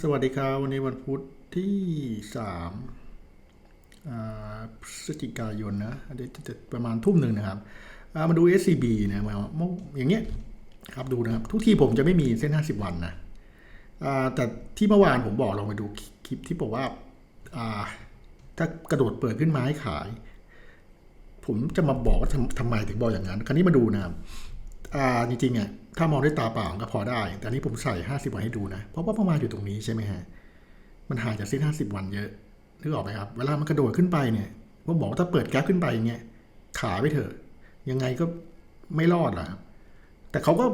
สวัสดีครับวันนี้วันพุธที่สามพฤศจิกายนนะเดี๋ยวจะประมาณทุ่มหนึ่งนะครับามาดู SCB นะมาเมื่อย่างเงี้ยครับดูนะครับ ทุกทีผมจะไม่มีเส้น 50 วันนะแต่ที่เมื่อวานผมบอกลองไปดูคลิปที่บอกว่าาถ้ากระโดดเปิดขึ้นมาให้ขาย ผมจะมาบอกว่าทำทำไมถึงบอกอย่างนั้น คราวนี้มาดูนะครับจริงๆอะ ถ้ามองด้วยตาเปล่าก็พอได้ แต่นี้ผมใส่50วันให้ดูนะ เพราะว่าประมาณอยู่ตรงนี้ใช่ไหมฮะ มันห่างจากเส้น50วันเยอะนึกออกไหมครับ เวลามันกระโดดขึ้นไปเนี่ย ผมบอกว่าถ้าเปิดแก๊ปขึ้นไปอย่างเงี้ย ขายไปเถอะ ยังไงก็ไม่รอดหรอกแต่เขาก็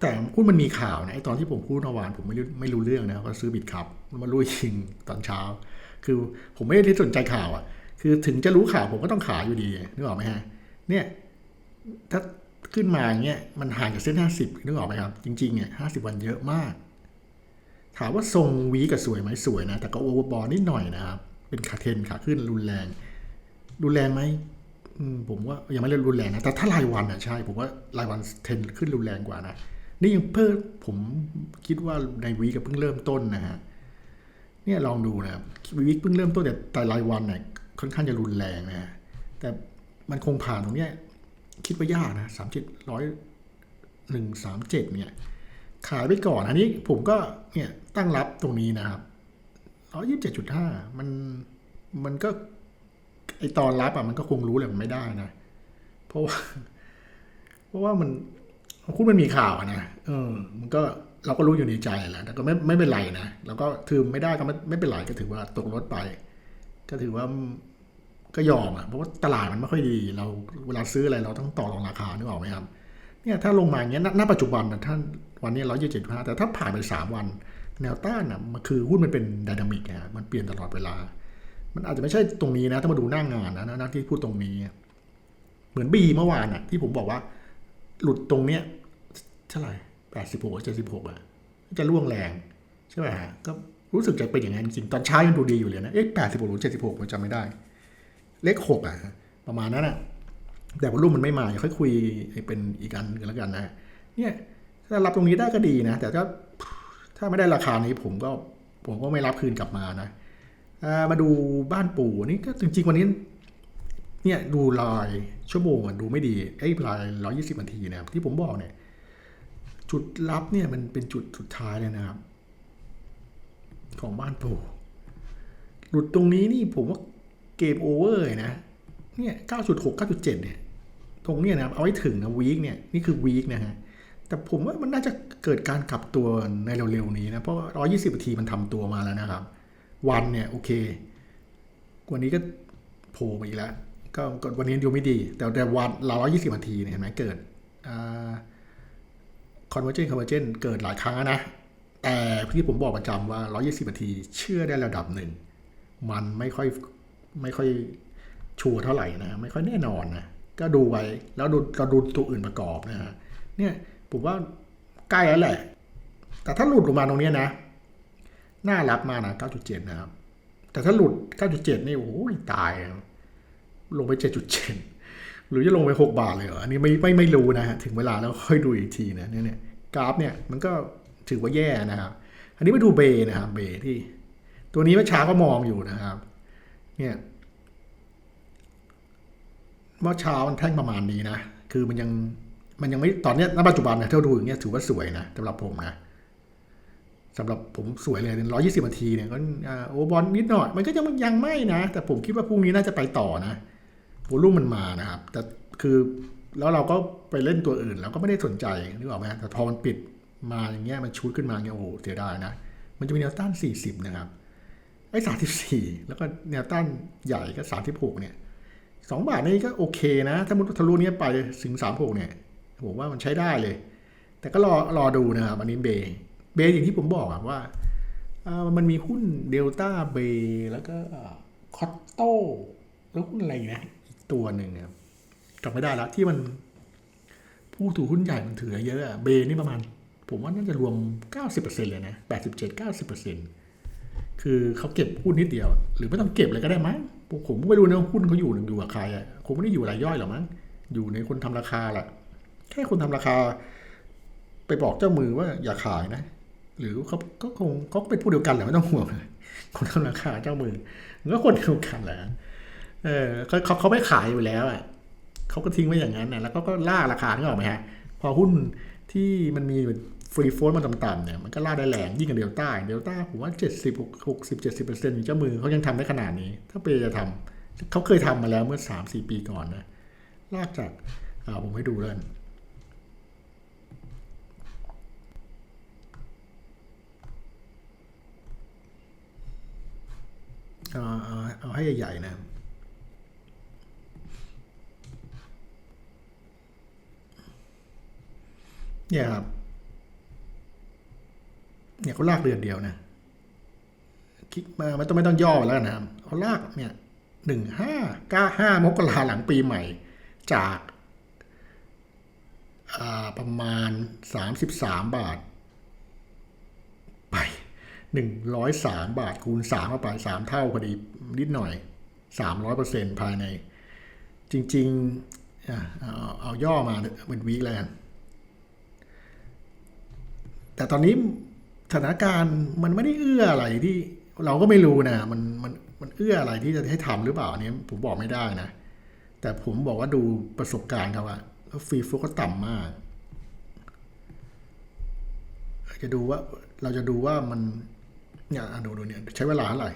แต่พูดมันมีข่าวนะไอตอนที่ผมพูดเมื่อวานผมไม่รู้ไม่รู้เรื่องนะก็ซื้อบิตครับมันมารู้จริงตอนเช้า คือผมไม่ได้สนใจข่าวอะ คือถึงจะรู้ข่าวผมก็ต้องขายอยู่ดีนึกออกไหมฮะ เนี่ย ถ้า ขึ้นมาเงี้ยมันห่างจากเส้น 50นึกออกไหมครับ จริงๆเนี่ย50วันเยอะมาก ถามว่าทรงวีกับสวยไหมสวยนะ แต่ก็โอเวอร์บอลนิดหน่อยนะครับ เป็นขาเทนขาขึ้นรุนแรง รุนแรงไหมผมว่ายังไม่เรียกรุนแรงนะ แต่ถ้ารายวันอะใช่ ผมว่ารายวันเทนขึ้นรุนแรงกว่านะ นี่ยังเพิ่มผมคิดว่าในวีกับเพิ่งเริ่มต้นนะฮะเนี่ยลองดูนะครับวีคเพิ่งเริ่มต้นแต่แต่รายวันเนี่ยค่อนข้างจะรุนแรงนะแต่มันคงผ่านตรงเนี้ย คิดว่ายากนะสามเจ็ดร้อยหนึ่งสามเจ็ดเนี่ย ขายไปก่อนอันนี้ผมก็เนี่ยตั้งรับตรงนี้นะครับร้อยยี่สิบเจ็ดจุดห้ามันมันก็ไอตอนรับอะมันก็คงรู้แหละมันไม่ได้นะ เพราะว่า เพราะว่ามันคุณมันมีข่าวนะเออ มันก็เราก็รู้อยู่ในใจแหละแต่ก็ไม่ไม่เป็นไรนะแล้วก็ถือไม่ได้ก็ไม่ไม่เป็นไรก็ถือว่าตกรถไป ก็ถือว่า ก็ยอมอะเพราะว่าตลาดมันไม่ค่อยดี เราเวลาซื้ออะไรเราต้องต่อรองราคานึกออกไหมครับเนี่ยถ้าลงมาอย่างเงี้ยณปัจจุบันนะท่านวันนี้ร้อยยี่สิบเจ็ดห้าแต่ถ้าผ่านไปสามวัน แนวต้านอะมันคือหุ้นมันเป็นไดนามิกนะมันเปลี่ยนตลอดเวลา มันอาจจะไม่ใช่ตรงนี้นะ ถ้ามาดูหน้างงานนะนะที่พูดตรงนี้ เหมือนบีเมื่อวานอะที่ผมบอกว่า หลุดตรงเนี้ยเท่าไหร่แปดสิบหกเจ็ดสิบหกอะจะร่วงแรงใช่ไหมฮะก็รู้สึกจะเป็นอย่างนั้นจริงตอนเช้ายังดูดีอยู่เลยนะเอ๊ะแปดสิบหกหรือเจ็ดสิบหกมันจำไม่ได้ เลขหกอะ ประมาณนั้นอะ แต่วอลุ่มมันไม่มาค่อยคุยเป็นอีกอันกันแล้วกันนะเนี่ยถ้ารับตรงนี้ได้ก็ดีนะ แต่ถ้าถ้าไม่ได้ราคานี้ผมก็ผมก็ไม่รับคืนกลับมานะมาดูบ้านปู่นี่ก็จริงๆวันนี้ เนี่ยดูลายชั่วโมงอะดูไม่ดีไอ้ลายร้อยี่สิบนาทีนะครับที่ผมบอกเนี่ย จุดรับเนี่ยมันเป็นจุดสุดท้ายเลยนะครับ ของบ้านปู่หลุดตรงนี้นี่ผมว่า เกมโอเวอร์นะเนี่ย9.6 9.7เนี่ย ตรงเนี้ยนะเอาไว้ถึงนะวีคเนี่ย นี่คือวีคนะฮะ แต่ผมว่ามันน่าจะเกิดการกลับตัวในเร็วๆนี้นะ เพราะ120นาทีมันทำตัวมาแล้วนะครับ วันเนี่ย โอเค วันนี้ก็โผล่มาอีกแล้ว ก็วันนี้ดูไม่ดี แต่แต่วันเรา120นาทีเนี่ยเห็นไหมเกิดคอนเวอร์เจนคอนเวอร์เจนเกิดหลายครั้งนะ แต่ที่ผมบอกประจำว่า 120นาที เชื่อได้ระดับหนึ่ง มันไม่ค่อย ไม่ค่อยชัวร์เท่าไหร่นะไม่ค่อยแน่นอนนะก็ดูไว้แล้วดูเราดูตัวอื่นประกอบนะฮะเนี่ยผมว่าใกล้แล้วแหละ แต่ถ้าหลุดลงมาตรงนี้นะ น่ารับมากนะ 9.7 นะครับ แต่ถ้าหลุด 9.7 นี่โอ้ยตาย ลงไป 7.7 หรือจะลงไป 6 บาทเลยเหรออันนี้ไม่ไม่ไม่รู้นะฮะถึงเวลาแล้วค่อยดูอีกทีนะเนี่ยเนี่ยกราฟเนี่ยมันก็ถือว่าแย่นะครับ อันนี้ไปดูเบนะครับเบที่ ตัวนี้เมื่อเช้าก็มองอยู่นะครับ เนี่ยเมื่อเช้ามันแท่งประมาณนี้นะ คือมันยังมันยังไม่ตอนนี้ณปัจจุบันนะถ้าดูอย่างเงี้ยถือว่าสวยนะสำหรับผมนะสำหรับผมสวยเลยร้อยี่สิบนาทีเนี่ยก็โอบอลนิดหน่อย มันก็ยังยังไม่นะ แต่ผมคิดว่าพรุ่งนี้น่าจะไปต่อนะโวลุ่มมันมานะครับ แต่คือแล้วเราก็ไปเล่นตัวอื่นเราก็ไม่ได้สนใจนึกออกไหมแต่พอมันปิดมาอย่างเงี้ยมันชูดขึ้นมาเงี้ยโอ้เสียดายนะ มันจะมีแนวต้านสี่สิบนะครับ ไอ้สามสิบสี่แล้วก็แนวต้านใหญ่ก็สามสิบหกเนี่ยสองบาทนี่ก็โอเคนะ ถ้ามุทะลุนี้ไปถึงสามหกเนี่ยผมว่ามันใช้ได้เลย แต่ก็รอรอดูนะครับอันนี้เบย์เบย์อย่างที่ผมบอกว่ามันมีหุ้นเดลต้าเบย์แล้วก็คอตโต้แล้วหุ้นอะไรนะอีกตัวหนึ่งครับจำไม่ได้แล้วที่มันผู้ถือหุ้นใหญ่มันถือเยอะเบย์นี่ประมาณ ผมว่าน่าจะรวม 90%เลยนะ 87-90% คือเขาเก็บหุ้นนิดเดียว หรือไม่ต้องเก็บเลยก็ได้มั้งผมไม่รู้นะหุ้นเขาอยู่อยู่กับใครอะคงไม่ได้อยู่รายย่อยหรอกมั้งอยู่ในคนทำราคาแหละแค่คนทำราคา ไปบอกเจ้ามือว่าอย่าขายนะ หรือเขาก็คงเขาก็เป็นผู้เดียวกันแหละไม่ต้องห่วงคนทำราคาเจ้ามือก็คนเดียวกันแหละเออเขาเขาเขาไม่ขายอยู่แล้วอะเขาก็ทิ้งไว้อย่างนั้นนะแล้วก็ก็ล่าราคาที่ออกไหมฮะ พอหุ้นที่มันมี ฟรีโฟลมันต่ำๆเนี่ยมันก็ล่าได้แรงยิ่งกับเดลต้าเดลต้าผมว่า 70 60 70เปอร์เซ็นต์เจ้ามือเขายังทำได้ขนาดนี้ ถ้าเปจะทำเขาเคยทำมาแล้วเมื่อ 3-4 ปีก่อนนะลากจากอ่าผมให้ดูแล้วกันเอาเอาเอาให้ใหญ่ๆนะเนี่ยครับ เนี่ยเขาลากเดือนเดียวนะ คลิกมาไม่ต้องไม่ต้องย่อไปแล้วนะเขาลากเนี่ยหนึ่งห้าเก้าห้ามกราหลังปีใหม่ จากประมาณสามสิบสามบาท ไปหนึ่งร้อยสามบาทคูณสามเข้าไปสามเท่าพอดีนิดหน่อยสามร้อยเปอร์เซ็นภายใน จริง ๆ เอาเอาย่อมาเป็นวีคแล้วกันแต่ตอนนี้ ถานการณ์มันไม่ได้เอื้ออะไรที่เราก็ไม่รู้นะมันมันมันเอื้ออะไรที่จะให้ทำหรือเปล่าอันนี้ผมบอกไม่ได้นะ แต่ผมบอกว่าดูประสบการณ์ครับว่าฟรีฟลุกก็ต่ำมาก จะดูว่าเราจะดูว่ามันเนี่ยดูดูเนี่ยใช้เวลาเท่าไหร่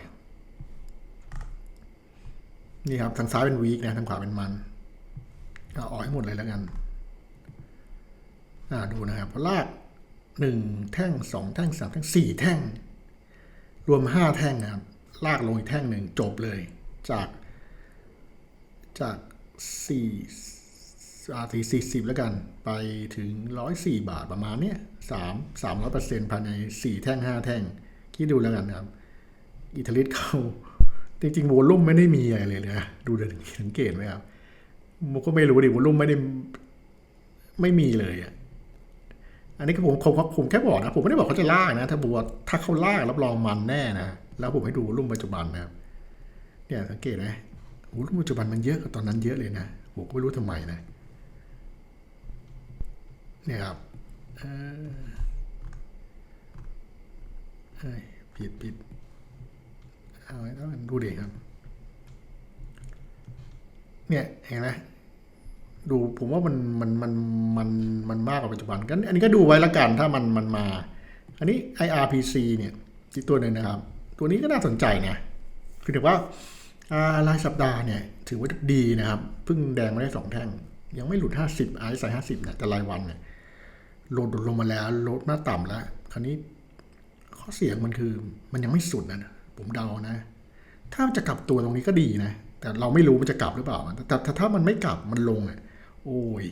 นี่ครับ ทางซ้ายเป็นวีคนะ ทางขวาเป็นมันเอาออกให้หมดเลยแล้วกัน อ่าดูนะครับลาก หนึ่งแท่งสองแท่งสามแท่งสี่แท่ง รวมห้าแท่งนะครับ ลากลงอีกแท่งหนึ่งจบเลย จากจากสี่อาทีสี่สิบแล้วกัน ไปถึงร้อยสี่บาทประมาณเนี้ยสามสามร้อยเปอร์เซ็นต์ภายในสี่แท่งห้าแท่ง คิดดูแล้วกันครับอิตาลีเข้าจริงๆโวลุ่มไม่ได้มีอะไรเลยนะดูเดี๋ยวสังเกตไหมครับมันก็ไม่รู้ดิโวลุ่มไม่ได้ไม่มีเลยอะ อันนี้ก็ผมผมผมแค่บอกนะ ผมไม่ได้บอกเขาจะล่ากนะ ถ้าบัวถ้าเขาล่ากรับรองมันแน่นะ แล้วผมให้ดูรุ่มปัจจุบันนะครับ เนี่ยสังเกตไหมโอ้รุ่มปัจจุบันมันเยอะกว่าตอนนั้นเยอะเลยนะ ผมก็ไม่รู้ทำไมนะ เนี่ยครับเฮ้ยผิดผิดเอาไว้แล้วดูดิครับ เนี่ยเห็นไหม ดูผมว่ามันมันมันมันมันมากกว่าปัจจุบันก็อันนี้ก็ดูไว้ละกันถ้ามันมันมา อันนี้ IRPC เนี่ยที่ตัวหนึ่งนะครับ ตัวนี้ก็น่าสนใจนะคือถือว่ารายสัปดาห์เนี่ยถือว่าดีนะครับเพิ่งแดงมาได้สองแท่ง ยังไม่หลุด 50ไอซ์ใส่50เนี่ยแต่รายวันเนี่ยลดลงมาแล้วลดหน้าต่ำแล้ว คราวนี้ข้อเสียงมันคือมันยังไม่สุดนะผมเดานะ ถ้าจะกลับตัวตรงนี้ก็ดีนะ แต่เราไม่รู้มันจะกลับหรือเปล่า แต่แต่ถ้ามันไม่กลับมันลงอะ โอ้ย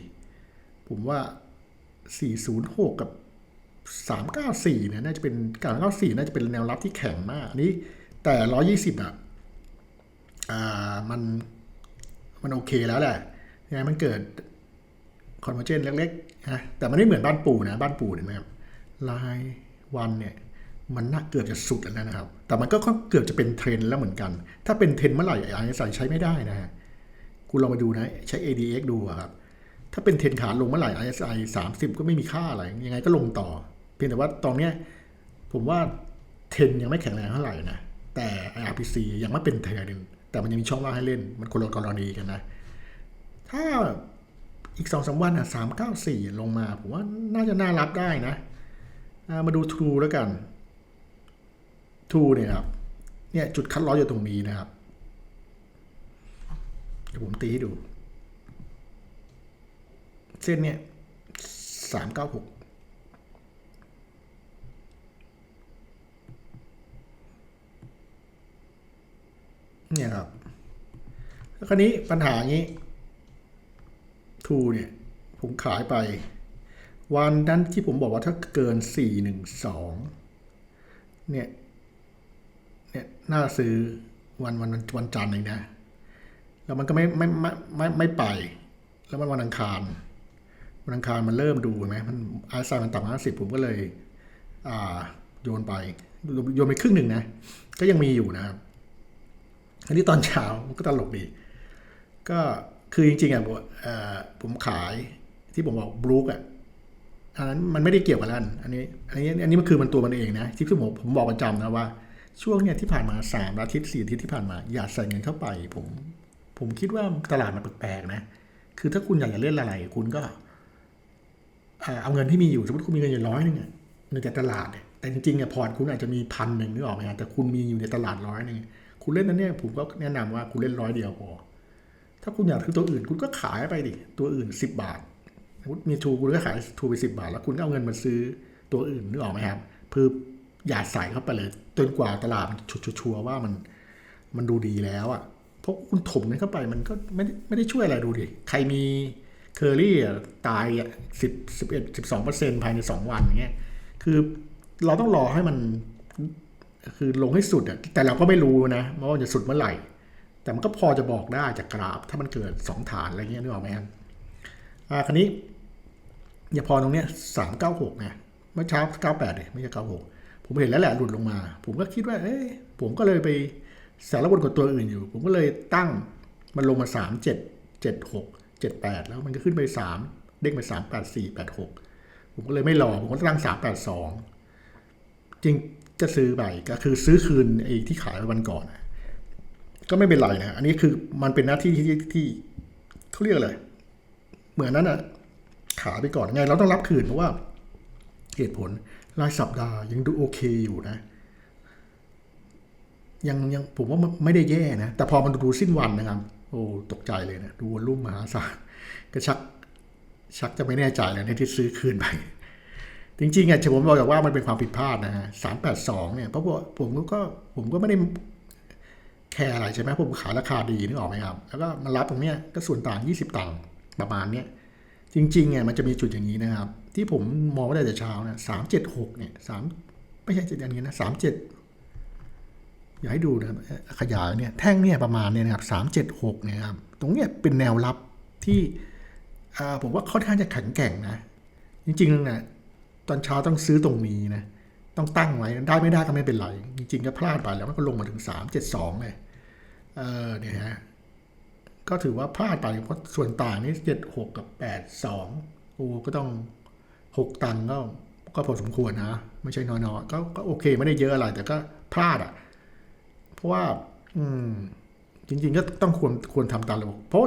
ผมว่า 406 กับ 394 เนี่ย น่าจะเป็น994 น่าจะเป็นแนวรับที่แข็งมากนี้ แต่ 120 อะ อ่า มัน มันโอเคแล้วแหละยังไงมันเกิดคอนเวอร์เจนเล็กๆนะแต่มันไม่เหมือนบ้านปู่นะ บ้านปู่เห็นไหมครับรายวันเนี่ยมันน่าเกือบจะสุดแล้วนะครับ แต่มันก็เกือบจะเป็นเทรนด์แล้วเหมือนกัน ถ้าเป็นเทรนด์เมื่อไหร่ไอ้ใส่ใช้ไม่ได้นะฮะคุณลองมาดูนะ ใช้ ADX ดูอะครับ ถ้าเป็นเทนขาลงเมื่อไหร่ RSI 30 ก็ไม่มีค่าอะไร ยังไงก็ลงต่อ เพียงแต่ว่าตอนเนี้ยผมว่าเทนยังไม่แข็งแรงเท่าไหร่นะ แต่ IRPC ยังไม่เป็นเทนแต่มันยังมีช่องว่างให้เล่น มันคนละกรณีกันนะ ถ้าอีกสองสามวันอะสามเก้าสี่ลงมา ผมว่าน่าจะน่ารับได้นะ มาดู True แล้วกัน True เนี่ยครับ เนี่ยจุดคัดล้ออยู่ตรงนี้นะครับ เดี๋ยวผมตีให้ดู เส้นเนี่ยสามเก้าหกเนี่ยครับแล้วคราวนี้ปัญหานี้ทูเนี่ย ผมขายไป วันนั้นที่ผมบอกว่าถ้าเกินสี่หนึ่งสองเนี่ยเนี่ยน่าซื้อวันวันวันจันทร์เองนะ แล้วมันก็ไม่ไม่ไม่ไม่ไม่ไปแล้วมันวันอังคาร วันอังคารมันเริ่มดูเห็นไหมมันอาซามันต่ำห้าสิบผมก็เลยอ่าโยนไปโยนไปครึ่งหนึ่งนะ ก็ยังมีอยู่นะครับ อันนี้ตอนเช้ามันก็ตลกดีก็คือจริงๆอะผมเอ่อผมขายที่ผมบอกบลูกอะอันนั้นมันไม่ได้เกี่ยวกับนั่นอันนี้อันนี้อันนี้มันคือมันตัวมันเองนะที่ผมผมบอกประจำนะว่า ช่วงเนี้ยที่ผ่านมาสามอาทิตย์สี่อาทิตย์ที่ผ่านมา อย่าใส่เงินเข้าไป ผม ผมคิดว่าตลาดมันแปลกๆนะ คือถ้าคุณอยากจะเล่นอะไร คุณก็ เอาเงินที่มีอยู่สมมติคุณมีเงินอยู่ร้อยหนึงในแต่ตลาดเนี่ยแต่จริงๆเนี่ยพอร์ตคุณอาจจะมีพันหนึ่งนึกออกไหมฮะแต่คุณมีอยู่ในตลาดร้อยหนึ่งคุณเล่นนั้นเนี่ยผมก็แนะนำว่าคุณเล่นร้อยเดียวพอถ้าคุณอยากซื้อตัวอื่นคุณก็ขายไปดิตัวอื่นสิบบาทสมมติมีทูคุณก็ขายทูไปสิบาท แล้วคุณก็เอาเงินมาซื้อตัวอื่นนึกออกไหมครับคืออย่าใส่เข้าไปเลยจนกว่าตลาดมันชัวร์ว่ามันมันดูดีแล้วอะเพราะคุณถมนั้นเข้าไปมันก็ไม่ได้ไม่ได้ช่วยอะไรดูดิใครมี เคอรี่ตายสิบสิบเอ็ดสิบสองเปอร์เซ็นภายในสองวันอย่างเงี้ยคือเราต้องรอให้มันคือลงให้สุดอะแต่เราก็ไม่รู้นะว่าจะสุดเมื่อไหร่ แต่มันก็พอจะบอกได้จากกราฟ ถ้ามันเกิดสองฐานอะไรเงี้ยนึกออกไหมครับอ่าคันนี้อย่าพอตรงเนี้ยสามเก้าหกไงเมื่อเช้าเก้าแปดเลยไม่ใช่เก้าหกผมเห็นแล้วแหละหลุดลงมา ผมก็คิดว่า เอ้ยผมก็เลยไปสารวนกับตัวอื่นอยู่ ผมก็เลยตั้งมันลงมาสามเจ็ดเจ็ดหก จ็ดแปดแล้วมันก็ขึ้นไปสามเด้งไปสามแปดสี่แปดหกผมก็เลยไม่รอผมก็ตั้งสามแปดสองจริงจะซื้อไปก็คือซื้อคืนไอ้ที่ขายไปวันก่อน ก็ไม่เป็นไรนะ อันนี้คือมันเป็นหน้าที่ที่ที่ที่เขาเรียกอะไร เหมือนนั้นอะขายไปก่อนไง เราต้องรับคืนเพราะว่าเหตุผลรายสัปดาห์ยังดูโอเคอยู่นะยังยังผมว่าไม่ได้แย่นะ แต่พอมันดูสิ้นวันนะครับ อ้ตกใจเลยนะดูวอลุ่มมหาศาลก็ชักชักจะไม่แน่ใจแล้วในที่ซื้อคืนไป จริงๆอะผมบอกว่ามันเป็นความผิดพลาดนะฮะสามแปดสองเนี่ยเพราะว่าผมก็ผมก็ไม่ได้แคร์อะไรใช่ไหมผมขายราคาดีนึกออกไหมครับ แล้วก็มารับตรงเนี้ยก็ส่วนต่างยี่สิบตังค์ประมาณเนี้ยจริงๆเนี่ยมันจะมีจุดอย่างนี้นะครับ ที่ผมมองว่าได้แต่เช้านะสามเจ็ดหกเนี่ยสามไม่ใช่เจุดอย่างนี้นะสามเจ็ด อยากให้ดูนะครับขยายเนี่ยแท่งเนี่ยประมาณเนี่ยนะครับสามเจ็ดหกเนี่ยครับตรงเนี้ยเป็นแนวรับที่ผมว่าค่อนข้างจะแข็งแกร่งนะ จริงๆนะตอนเช้าต้องซื้อตรงนี้นะต้องตั้งไว้ได้ไม่ได้ก็ไม่เป็นไร จริงๆก็พลาดไปแล้วมันก็ลงมาถึงสามเจ็ดสองเลยเออเนี่ยฮะก็ถือว่าพลาดไปเพราะส่วนต่างนี่เจ็ดหกกับแปดสองโอ้ก็ต้องหกตังก็ก็พอสมควรนะ ไม่ใช่น้อยๆก็ก็โอเคไม่ได้เยอะอะไร แต่ก็พลาดอะ เพราะว่า อืม จริง ๆ ก็ต้องควรควรทำตามระบบเพราะ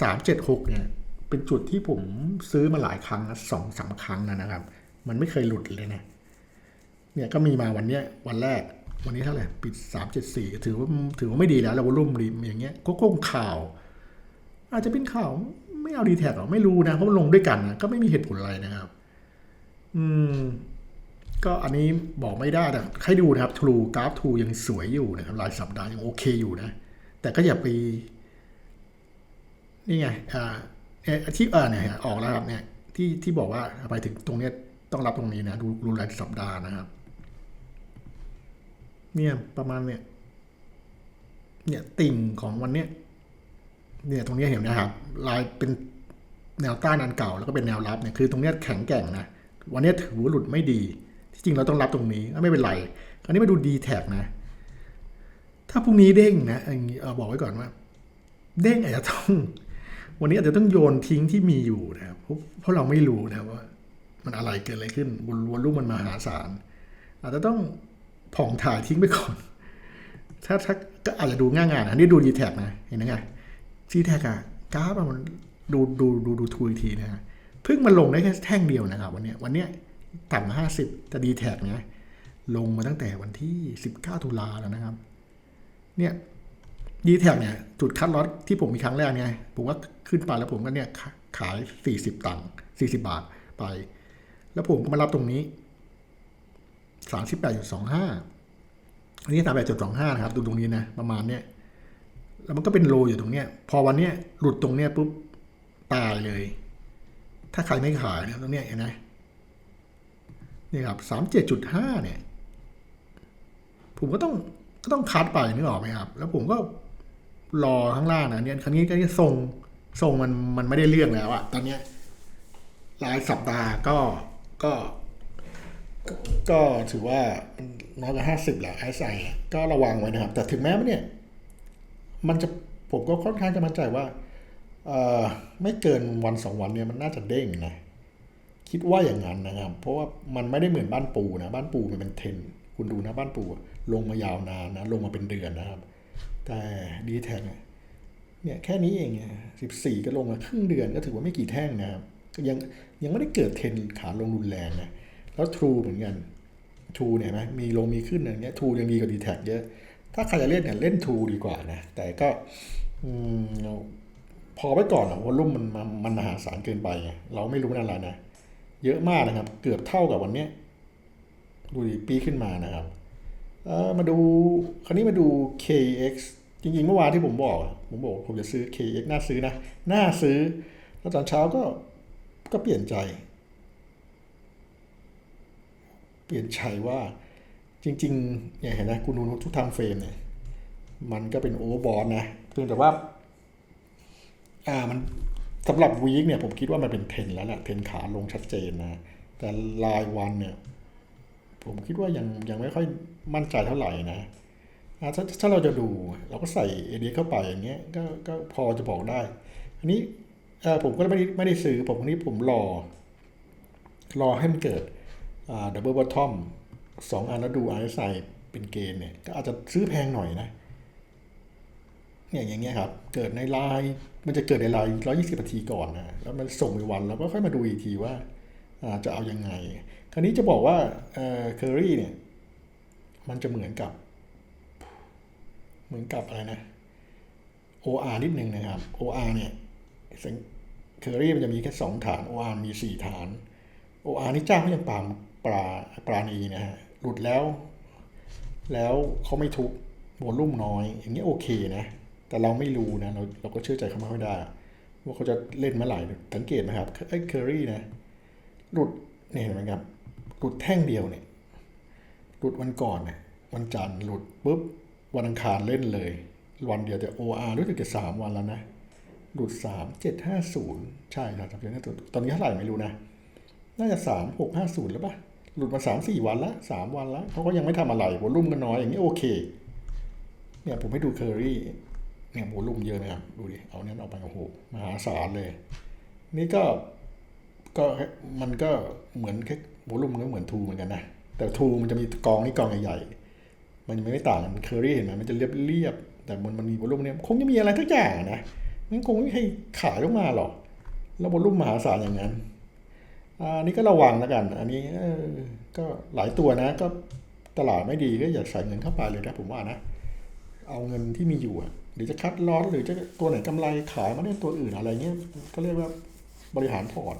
สามเจ็ดหกเนี่ย เป็นจุดที่ผมซื้อมาหลายครั้งสองสามครั้งนะนะครับ มันไม่เคยหลุดเลยนะ เนี่ยก็มีมาวันเนี้ย วันแรก วันนี้เท่าไหร่ปิดสามเจ็ดสี่ถือว่าถือว่าไม่ดีแล้วเราวอลุ่มริมอย่างเงี้ยก็คงข่าว อาจจะเป็นข่าวไม่เอาดีแท็กหรอไม่รู้นะเพราะมันลงด้วยกันนะก็ไม่มีเหตุผลอะไรนะครับ อืม ก็อันนี้บอกไม่ได้แต่ให้ดูนะครับทรูกราฟทูยังสวยอยู่นะครับรายสัปดาห์ยังโอเคอยู่นะ แต่ก็อย่าไป นี่ไงอ่าเอ่อที่เออเนี่ยออกแล้วครับเนี่ยที่ที่บอกว่าไปถึงตรงเนี้ยต้องรับตรงนี้นะดูดูรายสัปดาห์นะครับ เนี่ยประมาณเนี่ยเนี่ยติ่งของวันเนี้ยเนี่ยตรงนี้เห็นนะครับ ลายเป็นแนวต้านอันเก่าแล้วก็เป็นแนวรับเนี่ยคือตรงนี้แข็งแกร่งนะ วันนี้ถือว่าหลุดไม่ดี ที่จริงเราต้องรับตรงนี้ก็ไม่เป็นไรอันนี้มาดูดีแท็กนะ ถ้าพรุ่งนี้เด้งนะอย่างนี้เอาบอกไว้ก่อนว่า เด้งอาจจะต้อง วันนี้อาจจะต้องโยนทิ้งที่มีอยู่นะครับเพราะเพราะเราไม่รู้นะว่า มันอะไรเกิดอะไรขึ้นบนวอลลุ่มมันมหาศาลอาจจะต้องผ่องถ่ายทิ้งไปก่อน ถ้าถ้าก็อาจจะดูง่ายๆนะอันนี้ดูดีแท็กนะเห็นไหมไงดีแท็กอะกราฟอะมันดูดูดูดูทูอีกทีนะฮะเพิ่งมาลงได้แค่แท่งเดียวนะครับวันเนี้ยวันเนี้ย ต่ำห้าสิบแต่ดีแท็กเนี่ยลงมาตั้งแต่วันที่สิบเก้าตุลาแล้วนะครับ เนี่ยดีแท็กเนี่ย จุดคัดลอตที่ผมมีครั้งแรกเนี่ยผมว่าขึ้นไปแล้วผมก็เนี่ยขายสี่สิบตังค์สี่สิบาทไป แล้วผมก็มารับตรงนี้สามสิบแปดจุดสองห้าอันนี้สามแปดจุดสองห้านะครับ ดูตรงนี้นะ ประมาณเนี้ยแล้วมันก็เป็นโลอยู่ตรงเนี้ย พอวันเนี้ยหลุดตรงเนี้ยปุ๊บตายเลย ถ้าใครไม่ขายนะตรงเนี้ยเห็นไหม นี่ครับสามเจ็ดจุดห้าเนี่ย ผมก็ต้องก็ต้องคัดไปนึกออกไหมครับ แล้วผมก็รอข้างล่างนะเนี่ยครั้นี้ก็จะทรงทรงมันมันไม่ได้เรื่องแล้วอะตอนเนี้ยรายสัปดาห์ก็ก็ ก็ถือว่าน้อยกว่าห้าสิบแหละไอซ์ไอก็ระวังไว้นะครับ แต่ถึงแม้ว่าเนี่ย มันจะผมก็ค่อนข้างจะมั่นใจว่า เอ่อไม่เกินวันสองวันเนี่ยมันน่าจะเด้งนะ คิดว่าอย่างนั้นนะครับ เพราะว่ามันไม่ได้เหมือนบ้านปูนะบ้านปูมันเป็นเทนคุณดูนะบ้านปูลงมายาวนานนะลงมาเป็นเดือนนะครับ แต่ดีแท็เนี่ยแค่นี้เองสิบสี่ก็ลงมาครึ่งเดือนก็ถือว่าไม่กี่แท่งนะครับยังยังไม่ได้เกิดเทนขาลงรุนแรงนะแล้วทรูเหมือนกันทรูเนี่ยนไหมมีลงมีขึ้นอย่างเงี้ยทรูยังดีกว่าดีแท็เยอะ ถ้าใครจะเล่นเนี่ยเล่นทรูดีกว่านะแต่ก็อพอไว้ก่อนอะวอลลุ่มมันมันมันมหาศาลเกินไปไงเราไม่รู้นั่นแหละนะ เยอะมากนะครับ เกือบเท่ากับวันนี้ดูดิปีขึ้นมานะครับเอ่อมาดูคราวนี้มาดู KX จริงๆ เมื่อวานที่ผมบอก ผมบอกผมจะซื้อ KX น่าซื้อนะ น่าซื้อ แล้วตอนเช้าก็ก็เปลี่ยนใจ เปลี่ยนใจว่าจริงๆเนี่ยเห็นไหมคุณดูทุกทางเฟรมเนี่ย มันก็เป็นโอเวอร์บอทนะเพียงแต่ว่า อ่ามัน สำหรับวีคเนี่ยผมคิดว่ามันเป็นเทรนแล้วแหละเทรนขาลงชัดเจนนะแต่รายวันเนี่ย ผมคิดว่ายังยังไม่ค่อยมั่นใจเท่าไหร่นะถ้าถ้าเราจะดูเราก็ใส่เอเดียเข้าไปอย่างเงี้ยก็ก็พอจะบอกได้ อันนี้ผมก็ไม่ได้ไม่ได้ซื้อผมอันนี้ผมรอ รอให้มันเกิดดับเบิลบอททอมสองอันแล้วดู RSI เป็นเกณฑ์เนี่ยก็อาจจะซื้อแพงหน่อยนะ เนี่ยอย่างเงี้ยครับ เกิดในไลน์มันจะเกิดในไลน์ร้อยี่สิบนาทีก่อนนะแล้วมันส่งไปวันแล้วก็ค่อยมาดูอีกทีว่าจะเอายังไง คราวนี้จะบอกว่าเออเคอรี่เนี่ย มันจะเหมือนกับ เหมือนกับอะไรนะ OR นิดนึงนะครับ OR เนี่ยเคอรี่มันจะมีแค่สองฐาน OR มีสี่ฐาน OR นี่จ้างเขายังปลาปลาปลานีนะฮะหลุดแล้ว แล้วเขาไม่ทุบโวลุ่มน้อย อย่างนี้โอเคนะ แต่เราไม่รู้นะเราเราก็เชื่อใจเขาไม่ค่อยได้ว่าเขาจะเล่นเมื่อไหร่สังเกตไหมครับไอ้เคอรี่นะหลุดเนี่ยเห็นไหมครับหลุดแท่งเดียวเนี่ยหลุดวันก่อนเนี่ยวันจันทร์หลุดปุ๊บวันอังคารเล่นเลย วันเดียวแต่ OR รู้สึกจะสามวันแล้วนะหลุดสามเจ็ดห้าศูนย์ใช่ครับจำเป็นนะตอนนี้เท่าไหร่ไม่รู้นะ น่าจะสามหกห้าศูนย์แล้วปะหลุดมาสามสี่วันละสามวันละเขาก็ยังไม่ทำอะไรวอลุ่มก็น้อยอย่างนี้โอเค เนี่ยผมให้ดูเคอรี่ เนี่ยวลุ่มเยอะนะครับ ดูดิ เอาเนี้ยเอาไปโอ้โหมหาศาลเลย นี่ก็ก็มันก็เหมือนแค่วลุ่มก็เหมือนทูเหมือนกันนะ แต่ทูมันจะมีกองนี่กองใหญ่ๆ มันไม่ต่างกันเคอรี่เห็นไหมมันจะเรียบเรียบแต่มันมันมีวลุ่มเนี่ยคงจะมีอะไรทุกอย่างนะมันคงไม่ให้ขายออกมาหรอกแล้ววลุ่มมหาศาลอย่างนั้นอันนี้ก็ระวังแล้วกัน อันนี้ก็หลายตัวนะก็ตลาดไม่ดีก็อย่าใส่เงินเข้าไปเลยนะผมว่านะ เอาเงินที่มีอยู่อะ หรือจะคัดลอสหรือจะตัวไหนกำไรขายมาเล่นตัวอื่นอะไรเงี้ยก็เรียกว่าบริหารพอร์ต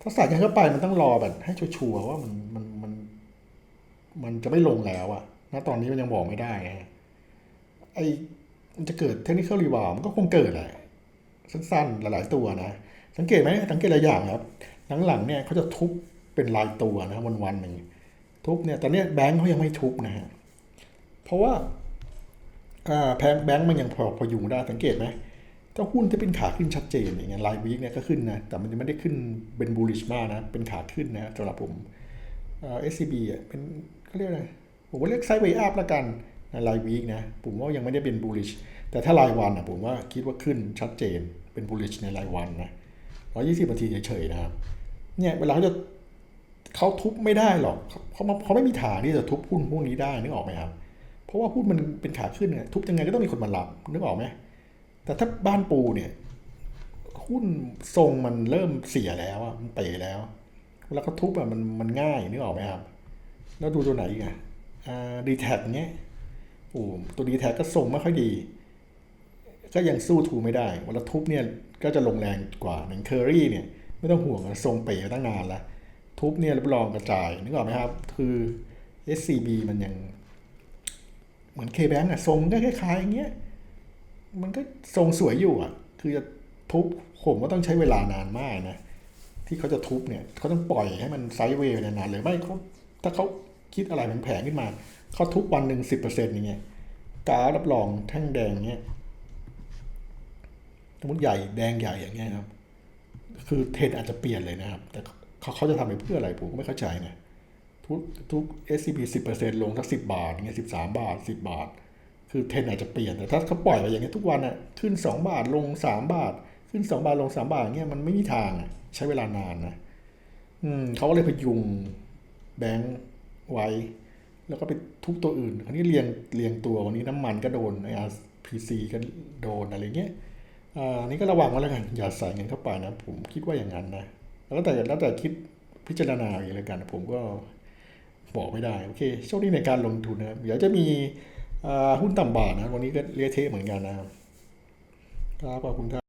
ถ้าใส่เงินเข้าไปมันต้องรอแบบให้ชัวร์ว่ามันมันมัน มันจะไม่ลงแล้วอะณตอนนี้มันยังบอกไม่ได้ไงไอมันจะเกิดเทคนิคอลรีวามันก็คงเกิดแหละสั้นๆ หลาย ๆ ตัวนะ สังเกตไหมสังเกตหลายอย่างครับหลังๆเนี่ยเขาจะทุบเป็นรายตัวนะวันๆหนึ่งทุบเนี่ยตอนเนี้ยแบงค์เขายังไม่ทุบนะฮะเพราะว่า อ่าแพงแบงค์มันยังพอพยุงได้สังเกตไหมถ้าหุ้นที่เป็นขาขึ้นชัดเจนอย่างเงี้ยรายวีคเนี่ยก็ขึ้นนะ แต่มันยังไม่ได้ขึ้นเป็นบูลลิชมากนะ เป็นขาขึ้นนะสำหรับผมเอ่อ SCB อะเป็นเขาเรียกอะไรผมว่าเรียกไซด์เวย์อัพละกันในรายวีคนะ ผมว่ายังไม่ได้เป็นบูลลิชแต่ถ้ารายวันอะผมว่าคิดว่าขึ้นชัดเจนเป็นบูลลิชในรายวันนะร้อยี่สิบนาทีเฉยๆนะครับเนี่ยเวลาเขาจะเขาทุบไม่ได้หรอกเขาเขาไม่มีทางที่จะทุบหุ้นพวกนี้ได้นึกออกไหมครับ เพราะว่าหุ้นมันเป็นขาขึ้นเนี่ยทุบยังไงก็ต้องมีคนมารับนึกออกไหมแต่ถ้าบ้านปูเนี่ยหุ้นทรงมันเริ่มเสียแล้วอะมันเป๋แล้วเวลาเขาทุบอะมันมันง่ายนึกออกไหมครับ แล้วดูตัวไหนอีกอะอ่าดีแท็กเนี้ยโอ้ตัวดีแท็กก็ทรงไม่ค่อยดี ก็ยังสู้ทูไม่ได้เวลาทุบเนี่ยก็จะลงแรงกว่าหนึ่งเคอรี่เนี่ย ไม่ต้องห่วงทรงเป๋ตั้งนานแล้วทุบเนี่ยรับรองกระจายนึกออกไหมครับ คือ SCB มันยัง เหมือน KBank อะทรงก็คล้ายๆอย่างเงี้ยมันก็ทรงสวยอยู่อะ คือจะทุบผมก็ต้องใช้เวลานานมากนะที่เขาจะทุบเนี่ยเขาต้องปล่อยให้มันไซด์เวย์นานๆเลยไม่เขาถ้าเขาคิดอะไรแผงขึ้นมาเขาทุบวันหนึ่งสิบเปอร์เซ็นต์อย่างเงี้ยการับรองแท่งแดงเงี้ยสมมติใหญ่แดงใหญ่อย่างเงี้ยครับ คือเทรนด์อาจจะเปลี่ยนเลยนะครับ แต่เขาเขาจะทำไปเพื่ออะไรผมก็ไม่เข้าใจนะ ทุกทุก SCP สิบเปอร์เซ็นต์ลงสักสิบบาทเงี้ยสิบสามบาทสิบบาท คือเทรนอาจจะเปลี่ยน แต่ถ้าเขาปล่อยไปอย่างเงี้ยทุกวันอะขึ้นสองบาทลงสามบาท ขึ้นสองบาทลงสามบาทเงี้ยมันไม่มีทางอะใช้เวลานานนะอืมเขาก็เลยพยุงแบงค์ไว้ แล้วก็ไปทุบตัวอื่นคราวนี้เรียงเรียงตัววันนี้น้ำมันก็โดนไออาร์พีซีก็โดนอะไรเงี้ยอ่านี่ก็ระวังไว้แล้วกันอย่าใส่เงินเข้าไปนะ ผมคิดว่าอย่างนั้นนะแล้วแต่แล้วแต่คิดพิจารณาอย่างไรกัน ผมก็ บอกไม่ได้โอเคโชคดีในการลงทุนนะครับเดี๋ยวจะมีหุ้นต่ำบาทนะวันนี้ก็เละเทะเหมือนกันนะครับครับขอบคุณครับ